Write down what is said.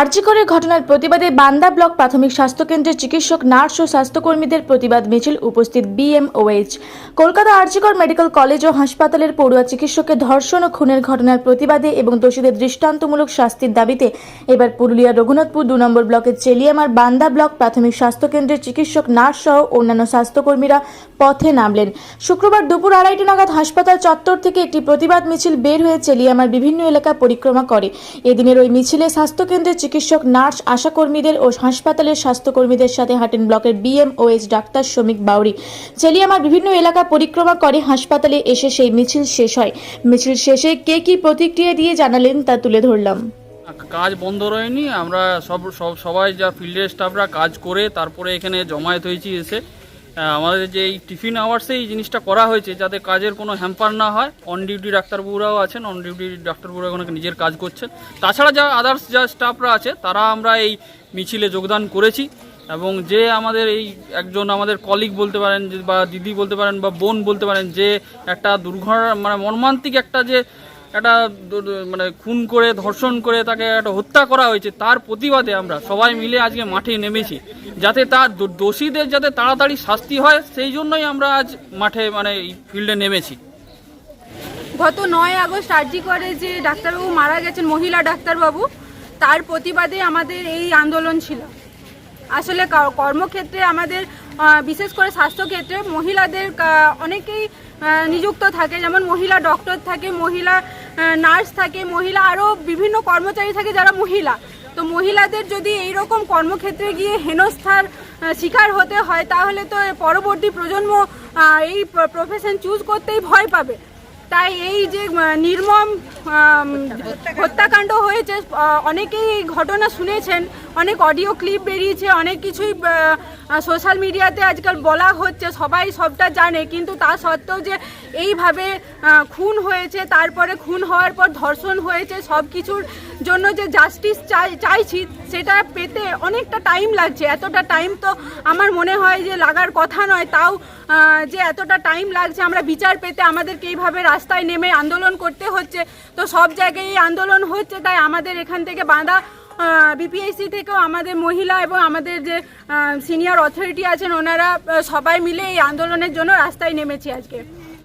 আরজিকরের ঘটনার প্রতিবাদে বান্দা ব্লক প্রাথমিক স্বাস্থ্যকেন্দ্রের চিকিৎসক, নার্স ও স্বাস্থ্যকর্মীদের প্রতিবাদ মিছিল উপস্থিত BMOH Kolkata RG Kar medical college ও হাসপাতালের পড়ুয়া চিকিৎসককে ধর্ষণ ও খুনের ঘটনার প্রতিবাদে এবং দোষীদের দৃষ্টান্তমূলক শাস্তির দাবিতে এবার পুরুলিয়া রঘুনাথপুর দু নম্বর ব্লকের চেলিয়ামার বান্দা ব্লক প্রাথমিক স্বাস্থ্যকেন্দ্রের চিকিৎসক, নার্স সহ অন্যান্য স্বাস্থ্যকর্মীরা পথে নামলেন। শুক্রবার দুপুর আড়াইটে নাগাদ হাসপাতাল চত্বর থেকে একটি প্রতিবাদ মিছিল বের হয়ে চেলিয়ামার বিভিন্ন এলাকা পরিক্রমা করে। এদিনের ওই মিছিলে স্বাস্থ্যকেন্দ্রের চিকিৎসক, নার্স, আশাকর্মীদের ও হাসপাতালের স্বাস্থ্যকর্মীদের সাথে হাটেন ব্লকের বিএমওএইচ ডাক্তার শ্রমিক বাউরি। চেলিয়ামার বিভিন্ন এলাকা পরিক্রমা করে, হাসপাতালে এসে সেই মিছিল শেষ হয়। মিছিল শেষে কে কি প্রতিক্রিয়া দিয়ে জানালেন তা তুলে ধরলাম। কাজ বন্ধ রয়নি, আমরা সব সব, সবাই যা ফিল্ডের স্টাফরা কাজ করে তারপরে এখানে জমায়েত হয়েছি এসে। আমাদের যে এই টিফিন আওয়ার্সে এই জিনিসটা করা হয়েছে যাতে কাজের কোনো হ্যাম্পার না হয়। অন ডিউটি ডাক্তারবাবুরাও আছেন অন ডিউটি ডাক্তারবাবুরা ওখানে নিজের কাজ করছেন। তাছাড়া যা আদার্স যা স্টাফরা আছে, তারা আমরা এই মিছিলে যোগদান করেছি এবং যে আমাদের এই একজন আমাদের কলিগ বলতে পারেন বা দিদি বলতে পারেন, বা বোন বলতে পারেন, যে একটা দুর্ঘটনা মানে মর্মান্তিক একটা যে একটা মানে খুন করে, ধর্ষণ করে তাকে একটা হত্যা করা হয়েছে, তার প্রতিবাদে আমরা সবাই মিলে আজকে মাঠে নেমেছি। যাতে তার দোষীদের যাতে তাড়াতাড়ি শাস্তি হয়, সেই জন্যই আমরা আজ মাঠে মানে ফিল্ডে নেমেছি। গত নয় আগস্ট আরজি করে যে ডাক্তারবাবু মারা গেছেন, মহিলা ডাক্তারবাবু, তার প্রতিবাদে আমাদের এই আন্দোলন ছিল। আসলে কর্মক্ষেত্রে আমাদের বিশেষ করে স্বাস্থ্যক্ষেত্রে মহিলাদের অনেকেই নিযুক্ত থাকে, যেমন মহিলা ডক্টর থাকে, মহিলা নার্স থাকে, মহিলা আরও বিভিন্ন কর্মচারী থাকে যারা মহিলা। তো মহিলাদের যদি এই রকম কর্মক্ষেত্রে গিয়ে হেনস্থার শিকার হতে হয়, তাহলে তো পরবর্তী প্রজন্ম এই প্রফেশন চুজ করতেই ভয় পাবে। তাই এই যে নির্মম হত্যাকাণ্ড হয়েছে অনেকেই এই ঘটনা শুনেছেন। অনেক অডিও ক্লিপ বেরিয়েছে, অনেক কিছুই সোশ্যাল মিডিয়াতে আজকাল বলা হচ্ছে, সবাই সবটা জানে। কিন্তু তা সত্ত্বেও যে এইভাবে খুন হয়েছে, তারপরে খুন হওয়ার পর ধর্ষণ হয়েছে সব কিছুর জন্য যে জাস্টিস চাই, চাইছি, সেটা পেতে অনেকটা টাইম লাগছে। এতটা টাইম তো আমার মনে হয় যে লাগার কথা নয়, তাও যে এতটা টাইম লাগছে, আমরা বিচার পেতে আমাদেরকে এইভাবে রাস্তায় নেমে আন্দোলন করতে হচ্ছে। তো সব জায়গায় এই আন্দোলন হচ্ছে, তাই আমাদের এখান থেকে বাঁধা বিপিএসসি থেকেও আমাদের মহিলা এবং আমাদের যে সিনিয়র অথরিটি আছেন, ওনারা সবাই মিলে এই আন্দোলনের জন্য রাস্তায় নেমেছি আজকে।